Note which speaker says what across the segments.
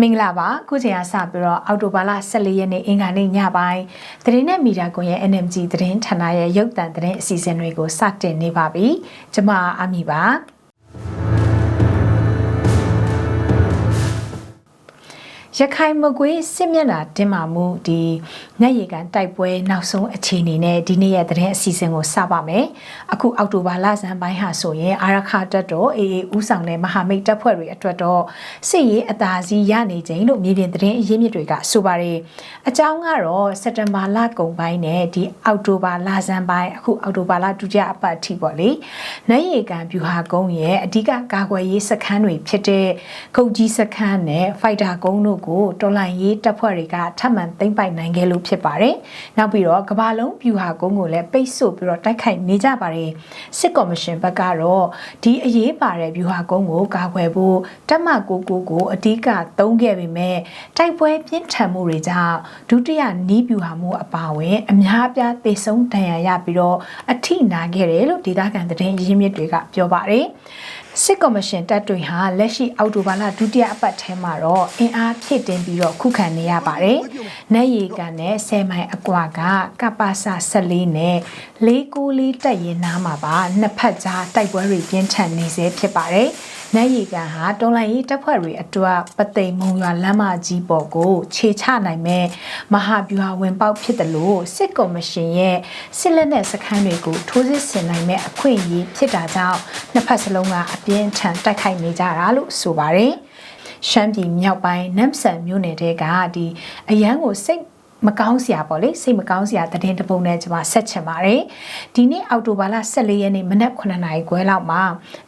Speaker 1: မင်္ဂလာပါခုချိန်ကစပြီးတော့အော်တိုဘာလ14ရက်နေ့အင်္ဂါနေ့ညပိုင်းသတင်းနဲ့မီဒီယာကွန်ရဲ့ NMG သတင်းဌာနရဲ့ရုပ်သံသတင်းအစီအစဉ်တွေကိုစတင်နေပါပြီကျွန်မအမီပါ ရခိုင်မကွေးစစ်မျက်နှာတင်မာမှုဒီညက်ရီကန်တိုက်ပွဲနောက်ဆုံးအခြေအနေနဲ့ဒီနေ့ရဲ့သတင်းအစီအစဉ်ကိုစပါမယ်။အခုအောက်တိုဘာလဆန်းပိုင်းဟာဆိုရင်အာရခတက်တော်အေအေဦးဆောင်တဲ့မဟာမိတ်တပ်ဖွဲ့တွေအတွက်တော့စစ်ရေးအသာစီးရနေချိန်လို့မြေပြင်သတင်းအရင်းမြစ်တွေကဆိုပါတယ်။အကြောင်းကတော့စက်တင်ဘာလကုန်ပိုင်းနဲ့ဒီအောက်တိုဘာလဆန်းပိုင်းအခုအောက်တိုဘာလဒုတိယအပတ်အထိပေါ့လေ။ညက်ရီကန်ဗျူဟာကုန်းရဲ့အဓိကကာကွယ်ရေးစခန်းတွေဖြစ်တဲ့ခုတ်ကြီးစခန်းနဲ့ဖိုက်တာကုန်းတို့ကိုတော်လှန်ရေးတပ်ဖွဲ့တွေကထပ်မံသိမ်းပိုက်နိုင်ခဲ့လို့ဖြစ်ပါတယ်။နောက်ပြီးတော့ကမ္ဘာလုံးပြူဟာကုန်းကိုလည်းပိတ်ဆို့ပြီးတော့တိုက်ခိုက်နေကြပါတယ်။စစ်ကော်မရှင်ဘက်ကတော့ဒီအရေးပါတဲ့ပြူဟာကုန်းကိုကာကွယ်ဖို့တပ်မကိုကိုကိုအဓိကသုံးခဲ့ပေမဲ့တိုက်ပွဲပြင်းထန်မှုတွေကြောင့်ဒုတိယနီးပြူဟာမှုအပါအဝင်အများအပြားသေဆုံးဒဏ်ရာရပြီးတော့အထိနာခဲ့တယ်လို့ဒေသခံသတင်းရင်းမြစ်တွေကပြောပါတယ်။ စစ်ကော်မရှင်တပ်တွေဟာလက်ရှိအောက်တိုဘာလဒုတိယအပတ်ထဲမှာတော့အင်အားဖြည့်တင်းပြီးတော့ခုခံနေရပါတယ်။နက်ရီကန်နဲ့10မိုင်အကွာကကပ္ပစ14နဲ့694တက်ရင်နားမှာပါနှစ်ဖက်ကြားတိုက်ပွဲတွေပြင်းထန်နေစေဖြစ်ပါတယ်။ နတ်ရီကန်ဟာတော်လိုင်းရေးတပ်ဖွဲ့တွေအတွက်ပသိမ်မုံရွာလမ်းမကြီးပေါ်ကိုခြေချနိုင်မဲ့မဟာဗျူဟာဝင်ပေါက်ဖြစ်တယ်လို့စစ်ကော်မရှင်ရဲ့စစ်လက်နက်စခန်းတွေကိုထိုးစစ်ဆင်နိုင်မဲ့အခွင့်အရေးဖြစ်တာကြောင့်နှစ်ဖက်စလုံးကအပြင်းထန်တိုက်ခိုက်နေကြတာလို့ဆိုပါတယ်ရှမ်းပြည်မြောက်ပိုင်းနမ်ဆန်မြို့နယ်တဲကဒီအရန်ကိုစိတ် မကောင်းစရာပေါ့လေစိတ်မကောင်းစရာသတင်းတပုံနဲ့ကျွန်မဆက်ချင်ပါတယ်ဒီနေ့အောက်တိုဘာလ14ရက်နေ့မနက်9:00နာရီခွဲလောက်မှာ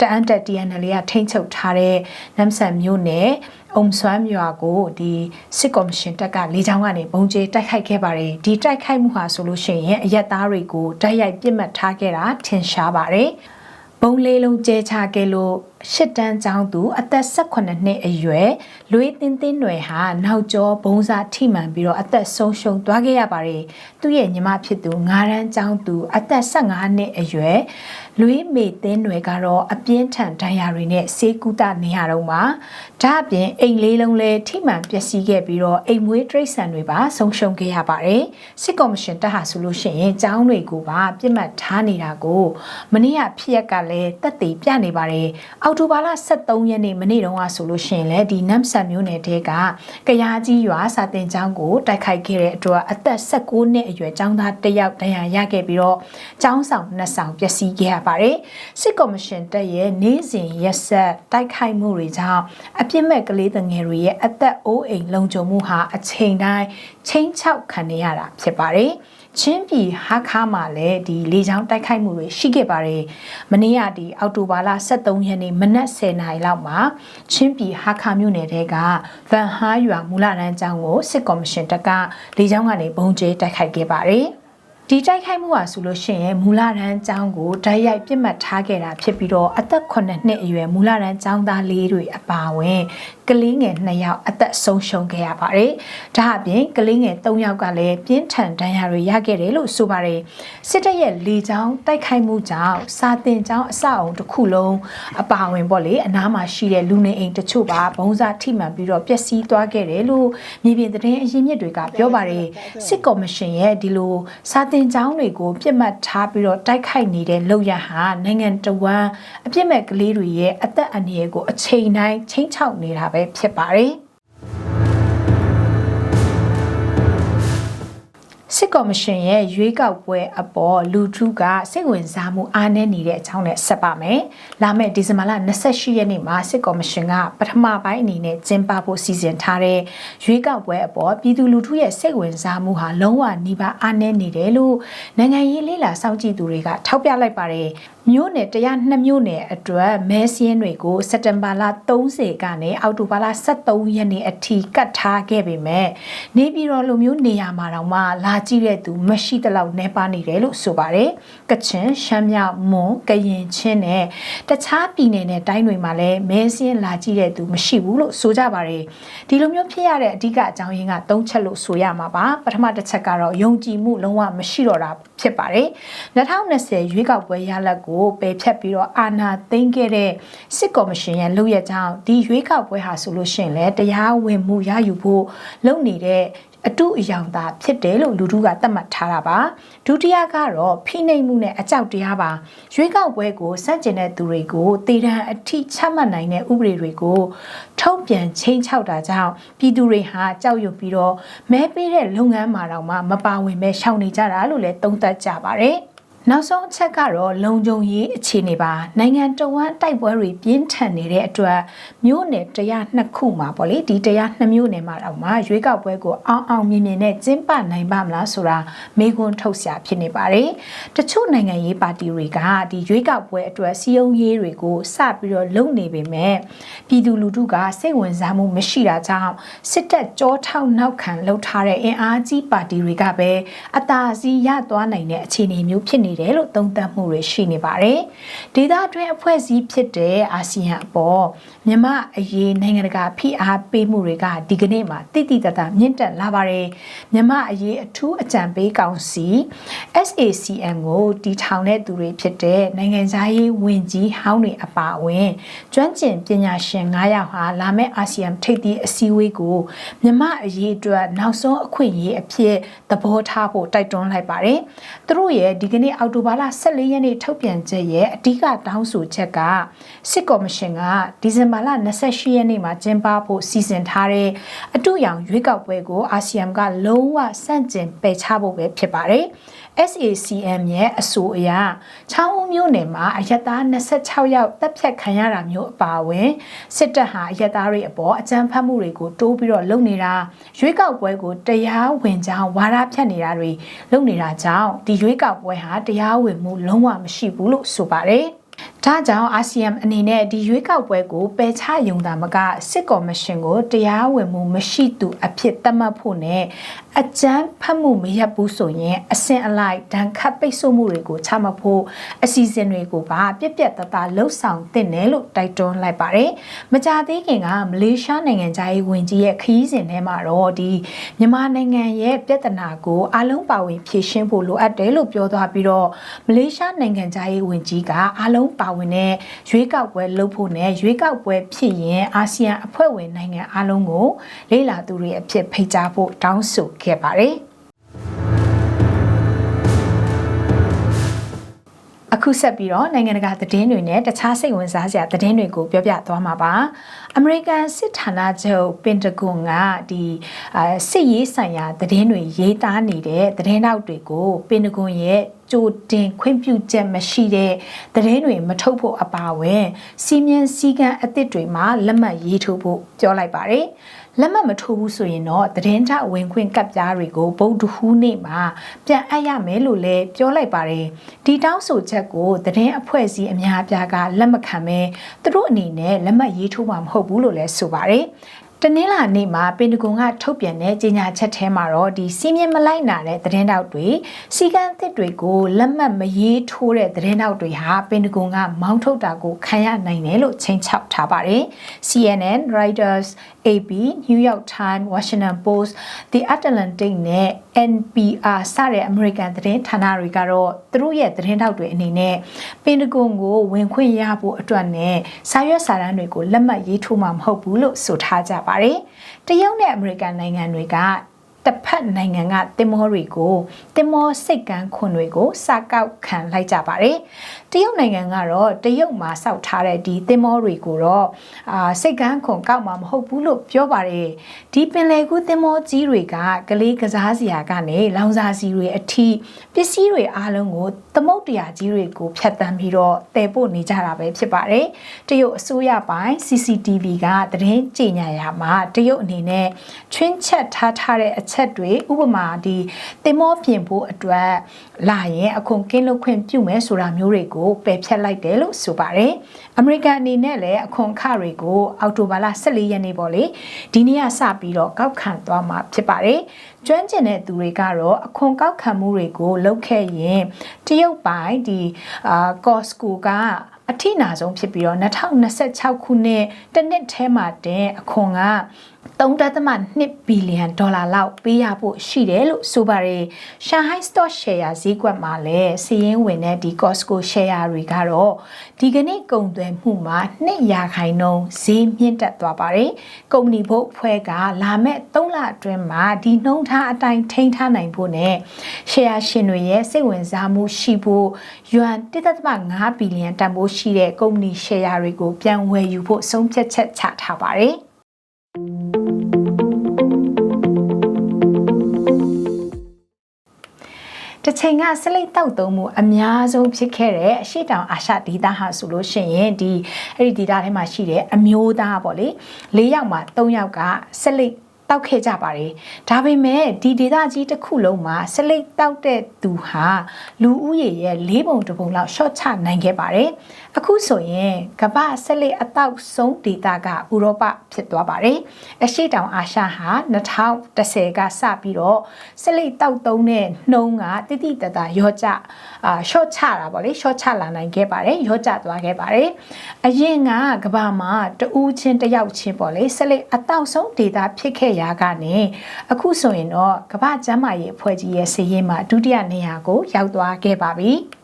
Speaker 1: တအန်တက် TNL ကထိန်းချုပ်ထားတဲ့နမ်ဆန်မြို့နယ်အုံဆွမ်းမြွာကိုဒီစစ်ကော်မရှင်တပ်ကလေကြောင်းကနေပုံကျဲတိုက်ခိုက်ခဲ့ပါတယ်ဒီတိုက်ခိုက်မှုဟာဆိုလို့ရှိရင်အရက်သားတွေကိုတိုက်ရိုက်ပြစ်မှတ်ထားခဲ့တာထင်ရှားပါတယ်ဘုံလေးလုံးကျဲချခဲ့လို့ ရှစ်တန်းကျောင်းသူအသက်18နှစ်အရွယ်လွေးတင်းတင်းနွယ်ဟာနောက်ကျောဘုံစာထိမှန်ပြီးတော့အသက်ဆုံးရှုံးသွားခဲ့ရပါတယ်။သူ့ရဲ့ညီမဖြစ်သူ9တန်းကျောင်းသူအသက်15နှစ်အရွယ်လွေးမေတင်းနွယ်ကတော့အပြင်းထန်ဒဏ်ရာတွေနဲ့ဆေးကုသနေရတော့မှာဒါအပြင်အိမ်လေးလုံးလည်းထိမှန်ပျက်စီးခဲ့ပြီးတော့အိမ်မွေးတိရစ္ဆာန်တွေပါဆုံးရှုံးခဲ့ရပါတယ်။စစ်ကော်မရှင်တပ်ဟာဆိုလို့ရှိရင်ကျောင်းတွေကိုပါပြစ်မှတ်ထားနေတာကိုမနေ့ကဖြစ်ရက်ကလည်းတက်တည်ပြနေပါတယ်။အောက်တိုဘာလ23ရက်နေ့မနေ့တုန်းကဆိုလို့ရှိရင်လည်းဒီနမ်ဆန်မျိုးနယ်တဲကကရားကြီးရွာစာတင်ကျောင်းကိုတိုက်ခိုက်ခဲ့တဲ့အတွက်အသက်16နှစ်အရွယ်ကျောင်းသားတစ်ယောက်ဒဏ်ရာရခဲ့ပြီးတော့ကျောင်းဆောင်နှစ်ဆောင်ပျက်စီးခဲ့ရပါတယ်စစ်ကော်မရှင်တပ်ရဲ့နေ့စဉ်ရက်ဆက်တိုက်ခိုက်မှုတွေကြောင့်အပြစ်မဲ့ကလေးငယ်တွေရဲ့အသက်အိုးအိမ်လုံခြုံမှုဟာအချိန်တိုင်းချင်းချောက်ခံနေရတာဖြစ်ပါတယ် ချင်းပြည်ဟာခါမှာလည်းဒီလေကြောင်းတိုက်ခိုက်မှုတွေရှိခဲ့ပါတယ်။မနေ့ကဒီအောက်တိုဘာလ23ရက်နေ့မနက်10:00နာရီလောက်မှာချင်းပြည်ဟာခါမြို့နယ်တဲကဗန်ဟားရွာမူလတန်းကျောင်းကိုစစ်ကော်မရှင်တပ်ကလေကြောင်းကနေပုံကျဲတိုက်ခိုက်ခဲ့ပါတယ်။ဒီတိုက်ခိုက်မှုဟာဆိုလို့ရှိရင်မူလတန်းကျောင်းကိုဓာတ်ရိုက်ပြစ်မှတ်ထားခဲ့တာဖြစ်ပြီးတော့အသက်9နှစ်အရွယ်မူလတန်းကျောင်းသားလေးတွေအပါအဝင်ကလေးငယ်2ယောက်အသက်ဆုံးရှုံးခဲ့ရပါတယ်။ဒါအပြင်ကလေးငယ်3ယောက်ကလည်းပြင်းထန်ဒဏ်ရာတွေရခဲ့တယ်လို့ဆိုပါတယ်။စစ်တပ်ရဲ့လေကြောင်းတိုက်ခိုက်မှုကြောင့်စာတင်ကျောင်းအဆောက်အုံတစ်ခုလုံးအပါအဝင်ပေါ့လေအနားမှာရှိတဲ့လူနေအိမ်တချို့ပါဘုံစားထိမှန်ပြီးတော့ပျက်စီးသွားခဲ့တယ်လို့မြေပြင်သတင်းအရင်းမြစ်တွေကပြောပါတယ်။စစ်ကော်မရှင်ရဲ့ဒီလိုစာတင်ကျောင်းတွေကိုပြစ်မှတ်ထားပြီးတော့တိုက်ခိုက်နေတဲ့လုပ်ရဟာနိုင်ငံတော်ဝန်အပြစ်မဲ့ကလေးတွေရဲ့အသက်အန္တရာယ်ကိုအချိန်တိုင်းချိန်ချောက်နေတာပဲဖြစ်ပါတယ်စစ်ကော်မရှင်ရဲ့ရွေးကောက်ပွဲအပေါ်လူထုကစိတ်ဝင်စားမှုအားနည်းနေတဲ့အကြောင်းနဲ့ဆက်ပါမယ်။လာမယ့်ဒီဇင်ဘာလ28ရက်နေ့မှာစစ်ကော်မရှင်ကပထမပိုင်းအနေနဲ့ကျင်းပဖို့စီစဉ်ထားတဲ့ရွေးကောက်ပွဲအပေါ်ပြည်သူလူထုရဲ့စိတ်ဝင်စားမှုဟာလုံးဝနှိပါအားနည်းနေတယ်လို့နိုင်ငံရေးလေးလာစောင့်ကြည့်သူတွေကထောက်ပြလိုက်ပါတယ်။ မြို့နယ်102မြို့နယ်အတွက်မဲစင်းတွေကိုစက်တင်ဘာလ30ကနေအောက်တိုဘာလ23ရက်နေ့အထိကတ်ထားခဲ့ပေမဲ့နေပြည်တော်လိုမျိုးနေရာမှာတော့မှလာကြည့်တဲ့သူမရှိတလောက်နှဲပါနေတယ်လို့ဆိုပါတယ်။ကချင်ရှမ်းမြောက်မွန်ကရင်ချင်းနဲ့တခြားပြည်နယ်နဲ့တိုင်းတွေမှာလည်းမဲစင်းလာကြည့်တဲ့သူမရှိဘူးလို့ဆိုကြပါတယ်။ဒီလိုမျိုးဖြစ်ရတဲ့အဓိကအကြောင်းရင်းက၃ချက်လို့ဆိုရမှာပါ။ပထမတစ်ချက်ကတော့ယုံကြည်မှုလုံးဝမရှိတော့တာဖြစ်ပါတယ်။2020ရွေးကောက်ပွဲရလဒ်ကိုကိုပယ်ဖြတ်ပြီးတော့အာဏာသိမ်းခဲ့တဲ့စစ်ကော်မရှင်ရဲ့လုပ်ရကြောင်းဒီရွေးကောက်ပွဲဟာဆိုလို့ရှိရင်လည်းတရားဝင်မှုရယူဖို့လုပ်နေတဲ့အတုအယောင်သာဖြစ်တယ်လို့လူထုကသတ်မှတ်ထားတာပါဒုတိယကတော့ဖိနှိပ်မှုနဲ့အကြောက်တရားပါရွေးကောက်ပွဲကိုစန့်ကျင်တဲ့သူတွေကိုတေတံအထိချမှတ်နိုင်တဲ့ဥပဒေတွေကိုထုတ်ပြန်ချင်းချောက်တာကြောင့်ပြည်သူတွေဟာကြောက်ရွံ့ပြီးတော့မဲပေးတဲ့လုပ်ငန်းမှာတော့မှမပါဝင်ပဲရှောင်နေကြတာလို့လည်းသုံးသပ်ကြပါတယ် နောက်ဆုံးအချက်ကတော့လုံခြုံရေးအခြေအနေပါနိုင်ငံတော်ဝန်တိုက်ပွဲတွေပြင်းထန်နေတဲ့အတွက်မြို့နယ်တရားနှစ်ခုမှာပေါ့လေဒီတရားနှစ်မြို့နယ်မှာတော့မှရွေးကောက်ပွဲကိုအောင်အောင်မြင်မြင်နဲ့ကျင်းပနိုင်ပါမလားဆိုတာမေးခွန်းထုတ်စရာဖြစ်နေပါတယ်တချို့နိုင်ငံရေးပါတီတွေကဒီရွေးကောက်ပွဲအတွက်စီယုံရေးတွေကိုစပြီးတော့လုပ်နေပေမဲ့ပြည်သူလူထုကစိတ်ဝင်စားမှုမရှိတာကြောင့်စစ်တပ်ကြောထောက်နောက်ခံလှုပ်ထားတဲ့အင်အားကြီးပါတီတွေကပဲအသာစီးရသွားနိုင်တဲ့အခြေအနေမျိုးဖြစ်နေတယ်လို့သုံးသပ်မှုတွေရှိနေပါတယ်။ဒေသတွင်းအဖွဲ့အစည်းဖြစ်တဲ့အာဆီယံအပေါ်မြမအရေးနိုင်ငံတကာဖိအားပေးမှုတွေကဒီကနေ့မှာတိတိတတ်တာမြင့်တက်လာပါတယ်။မြမအရေးအထူးအကြံပေးကောင်စီ SACM ကိုတီထောင်တဲ့သူတွေဖြစ်တဲ့နိုင်ငံသားရေးဝန်ကြီးဟောင်းတွေအပါအဝင်ကျွမ်းကျင်ပညာရှင်9ယောက်ဟာလာမယ့်အာဆီယံထိပ်သီးအစည်းအဝေးကိုမြမအရေးအတွက်နောက်ဆုံးအခွင့်အရေးအဖြစ်သဘောထားဖို့တိုက်တွန်းလိုက်ပါတယ်။သူတို့ရဲ့ဒီကနေ့အောက်တိုဘာလ14ရက်နေ့ထုတ်ပြန်ချက်ရဲ့အဓိကတောင်းဆိုချက်ကစစ်ကော်မရှင်ကဒီဇင်ဘာလ28ရက်နေ့မှာကျင်းပဖို့စီစဉ်ထားတဲ့အတူရောင်ရွေးကောက်ပွဲကိုအာဆီယံကလုံးဝစန့်ကျင်ပယ်ချဖို့ပဲဖြစ်ပါတယ်။ SACM ရဲ့အဆိုအရချောင်းဦးမြို့နယ်မှာအရက်သား26ယောက်တပ်ဖြတ်ခံရတာမျိုးအပါအဝင်စစ်တပ်ဟာအရက်သားတွေအပေါ်အကြမ်းဖက်မှုတွေကိုတိုးပြီးတော့လုပ်နေတာရွေးကောက်ပွဲကိုတရားဝင်ကြောင်းဝါဒဖြတ်နေတာတွေလုပ်နေတာကြောင့်ဒီရွေးကောက်ပွဲဟာတရားဝင်မှုလုံးဝမရှိဘူးလို့ဆိုပါတယ်။ဒါကြောင့်အာဆီယံအနေနဲ့ဒီရွေးကောက်ပွဲကိုပယ်ချယုံတာမကစစ်ကော်မရှင်ကိုတရားဝင်မှုမရှိသူအဖြစ်သတ်မှတ်ဖို့နဲ့ အကြမ်းဖက်မှုမရပ်ဘူးဆိုရင်အစင်အလိုက်ဒဏ်ခတ်ပိတ်ဆို့မှုတွေကိုချမှတ်ဖို့အစီအစဉ်တွေကိုပါပြက်ပြက်တသားလှုပ်ဆောင်သင့်တယ်လို့တိုက်တွန်းလိုက်ပါတယ်။မကြသေးခင်ကမလေးရှားနိုင်ငံသားရေးဝန်ကြီးရဲ့ခရီးစဉ်ထဲမှာတော့ဒီမြန်မာနိုင်ငံရဲ့ပြဿနာကိုအလုံးပါဝင်ဖြေရှင်းဖို့လိုအပ်တယ်လို့ပြောသွားပြီးတော့မလေးရှားနိုင်ငံသားရေးဝန်ကြီးကအလုံးပါဝင်တဲ့ရွေးကောက်ပွဲလုပ်ဖို့နဲ့ရွေးကောက်ပွဲဖြစ်ရင်အာဆီယံအဖွဲ့ဝင်နိုင်ငံအလုံးကိုလေ့လာသူတွေအဖြစ်ဖိတ်ကြားဖို့တောင်းဆိုခဲ့ပါတယ်။အခုဆက်ပြီးတော့နိုင်ငံတကာသတင်းတွေနဲ့တခြားစိတ်ဝင်စားစရာသတင်းတွေကိုပြောပြသွားမှာပါအမေရိကန်စစ်ဌာနချုပ်ပင်တဂွန်ကဒီအာစစ်ရေးဆိုင်ရာသတင်းတွေရေးသားနေတဲ့သတင်းနောက်တွေကိုပင်တဂွန်ရဲ့ကြိုတင်ခွင့်ပြုချက်မရှိတဲ့သတင်းတွေမထုတ်ဖို့အပါအဝင်စီမင်းစည်းကမ်းအသစ်တွေမှာလက်မှတ်ရေးထိုးဖို့ပြောလိုက်ပါတယ်။ လက်မှတ်မထိုးဘူးဆိုရင်တော့သတင်းထဝင်ခွင့်ကပ်ပြားတွေကိုဗုဒ္ဓဟူးနေ့မှာပြန်အပ်ရမယ်လို့လည်းပြောလိုက်ပါတယ်ဒီတောင်းဆိုချက်ကိုသတင်းအဖွဲ့အစည်းအများအပြားကလက်မခံပဲသူတို့အနေနဲ့လက်မှတ်ရေးထိုးမှာမဟုတ်ဘူးလို့လည်းဆိုပါတယ် တနင်္လာနေ့မှာပင်တဂွန်ကထုတ်ပြန်တဲ့ကြေညာချက်ထဲမှာတော့ဒီစီးမြင့်မလိုက်နာတဲ့သတင်းတောက်တွေစီကံသစ်တွေကိုလက်မှတ်မရေးထိုးတဲ့သတင်းတောက်တွေဟာပင်တဂွန်ကမောင်းထုတ်တာကိုခံရနိုင်တယ်လို့ချိန်ချောက်ထားပါတယ်။ CNN, Reuters, AP, New York Times, Washington Post, The Atlantic နဲ့ NPR စတဲ့အမေရိကန်သတင်းဌာနတွေကတော့သူတို့ရဲ့သတင်းတောက်တွေအနေနဲ့ပင်တဂွန်ကိုဝင်ခွင့်ရဖို့အတွက်နဲ့စာရွက်စာတမ်းတွေကိုလက်မှတ်ရေးထိုးမှာမဟုတ်ဘူးလို့ဆိုထားကြပါတယ်။တရုတ်နဲ့အမေရိကန်နိုင်ငံတွေက တစ်ဖက်နိုင်ငံကတင်မောတွေကိုတင်မောစိတ်ကန်းခွန်တွေကိုစကောက်ခံလိုက်ကြပါတယ်။တရုတ်နိုင်ငံကတော့တရုတ်မှာစောက်ထားတဲ့ဒီတင်မောတွေကိုတော့အာစိတ်ကန်းခွန်ကောက်မှာမဟုတ်ဘူးလို့ပြောပါတယ်။ဒီပင်လယ်ကူးတင်မောကြီးတွေကကလေးကစားစရာကနေလောင်စာစီတွေအထိပစ္စည်းတွေအားလုံးကိုသမုတ်တရားကြီးတွေကိုဖြတ်တန်းပြီးတော့တည်ပို့နေကြတာပဲဖြစ်ပါတယ်။တရုတ်အစိုးရပိုင်း CCTV ကသတင်းကြေညာရမှာတရုတ်အနေနဲ့ချွင်းချက်ထားထားတဲ့အချက်တွေဥပမာဒီတင်မောပြင်ဖို့အတွက်လာရင်အခွန်ကင်းလွတ်ခွင့်ပြုမယ်ဆိုတာမျိုးတွေကိုပယ်ဖျက်လိုက်တယ်လို့ဆိုပါတယ်။အမေရိကန်အနေနဲ့လည်းအခွန်ခတွေကိုအောက်တိုဘာလ14ရက်နေ့ပေါ့လေဒီနေ့ကစပြီးတော့ကောက်ခံသွားမှာဖြစ်ပါတယ်။ကျွမ်းကျင်တဲ့သူတွေကတော့အခွန်ကောက်ခံမှုတွေကိုလုပ်ခဲ့ရင်တရုတ်ပိုင်းဒီအာကော့စကိုကအထိနာဆုံးဖြစ်ပြီးတော့2026ခုနှစ်တစ်နှစ်ထဲမှာတင်အခွန်က 3.2ဘီလီယံဒေါ်လာလောက်ပေးရဖို့ရှိတယ်လို့ဆိုပါတယ်။ Shanghai Stock Share ဈေးကွက်မှာလည်းစီးရင်ဝင်တဲ့ဒီ Costco Share တွေကတော့ဒီကနေ့ကုန်သွယ်မှုမှာ2ရာခိုင်နှုန်းဈေးမြင့်တက်သွားပါတယ်။ကုမ္ပဏီဘုတ်အဖွဲ့ကလာမဲ့3လအတွင်းမှာဒီနှုန်းထားအတိုင်းထိန်းထားနိုင်ဖို့နဲ့ share ရှင်တွေရဲ့စိတ်ဝင်စားမှုရှိဖို့ယွမ်1.5ဘီလီယံတန်ဖိုးရှိတဲ့ကုမ္ပဏီ share တွေကိုပြန်ဝယ်ယူဖို့ဆုံးဖြတ်ချက်ချထားပါတယ်။ တချိန်ကစလိတ်တောက်သုံးမှုအများဆုံးဖြစ်ခဲ့တဲ့အရှိတောင်အာရှဒေသဟာဆိုလို့ရှိရင်ဒီအဲ့ဒီဒေသထဲမှာရှိတဲ့အမျိုးသားပေါ့လေ၄ယောက်မှာ၃ယောက်ကစလိတ် တောက်ခဲ့ကြပါတယ်ဒါပေမဲ့ဒီဒေသကြီးတစ်ခုလုံးမှာစလိတ်တောက်တဲ့သူဟာလူဦးရေရဲ့၄ပုံတစ်ပုံလောက်ရှော့ချနိုင်ခဲ့ပါတယ်အခုဆိုရင်ကမ္ဘာဆက်လက်အတောက်ဆုံးဒေသကဥရောပဖြစ်သွားပါတယ်။အရှိတောင်အာရှဟာ2010ကစပြီးတော့ဆက်လက်တောက်သုံးတဲ့နှုံးကတိတိတတ်ရော့ကျအာရှော့ချတာပေါ့လေရှော့ချလာနိုင်ခဲ့ပါတယ်ရော့ကျသွားခဲ့ပါတယ်။အရင်ကကမ္ဘာမှာတဦးချင်းတယောက်ချင်းပေါ့လေဆက်လက်အတောက်ဆုံးဒေသဖြစ်ခဲ့ရာကနေအခုဆိုရင်တော့ကမ္ဘာကျန်းမာရေးအဖွဲ့ကြီးရဲ့စည်ရင်မှာဒုတိယနေရာကိုရောက်သွားခဲ့ပါပြီ။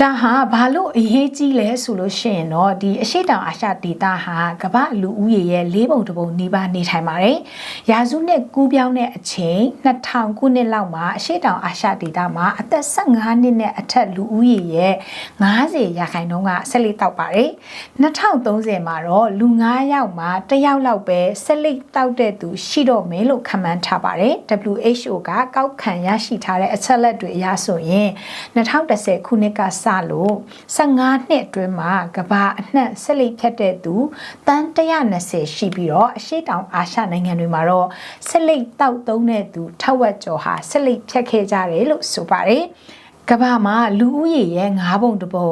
Speaker 1: ဒါဟာဘာလို့အရေးကြီးလဲဆိုလို့ရှိရင်တော့ဒီအရှိတောင်အာရှဒေသဟာကမ္ဘာလူဦးရေရဲ့၄ပုံတစ်ပုံနီးပါးနေထိုင်ပါတယ်။ရာစုနှစ်ကူးပြောင်းတဲ့အချိန်2000ခုနှစ်လောက်မှာအရှိတောင်အာရှဒေသမှာအသက်15နှစ်နဲ့အထက်လူဦးရေရဲ့90ရာခိုင်နှုန်းကဆက်လက်တောက်ပါတယ်။2030မှာတော့လူ9ယောက်မှာ1ယောက်လောက်ပဲဆက်လက်တောက်တဲ့သူရှိတော့မယ်လို့ခန့်မှန်းထားပါတယ်။ WHO ကကောက်ခံရရှိထားတဲ့အချက်လက်တွေအရဆိုရင်2010ခုနှစ်ကစလို့15နှစ်အတွင်းမှာကဘာအနှံ့ဆက်လက်ဖြတ်တဲ့သူတန်း120ရှိပြီးတော့အရှိတောင်အာရှနိုင်ငံတွေမှာတော့ဆက်လက်တောက်သုံးတဲ့သူထက်ဝက်ကျော်ဟာဆက်လက်ဖြတ်ခဲ့ကြတယ်လို့ဆိုပါတယ်။ ကမ္ဘာမှာလူဦးရေရဲ့9ပုံတစ်ပုံ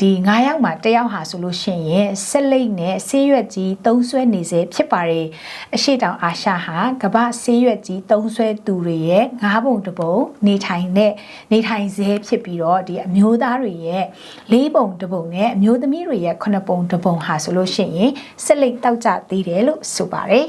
Speaker 1: ဒီ9ယောက်မှာတစ်ယောက်ဟာဆိုလို့ရှိရင်ဆက်လိတ်နဲ့ဆေးရွက်ကြီးသုံးဆွဲနေစေဖြစ်ပါတယ်အရှိတောင်အာရှဟာကမ္ဘာဆေးရွက်ကြီးသုံးဆွဲသူတွေရဲ့9ပုံတစ်ပုံနေထိုင်တဲ့နေထိုင်စေဖြစ်ပြီးတော့ဒီအမျိုးသားတွေရဲ့4ပုံတစ်ပုံနဲ့အမျိုးသမီးတွေရဲ့9ပုံတစ်ပုံဟာဆိုလို့ရှိရင်ဆက်လိတ်တောက်ကြသေးတယ်လို့ဆိုပါတယ်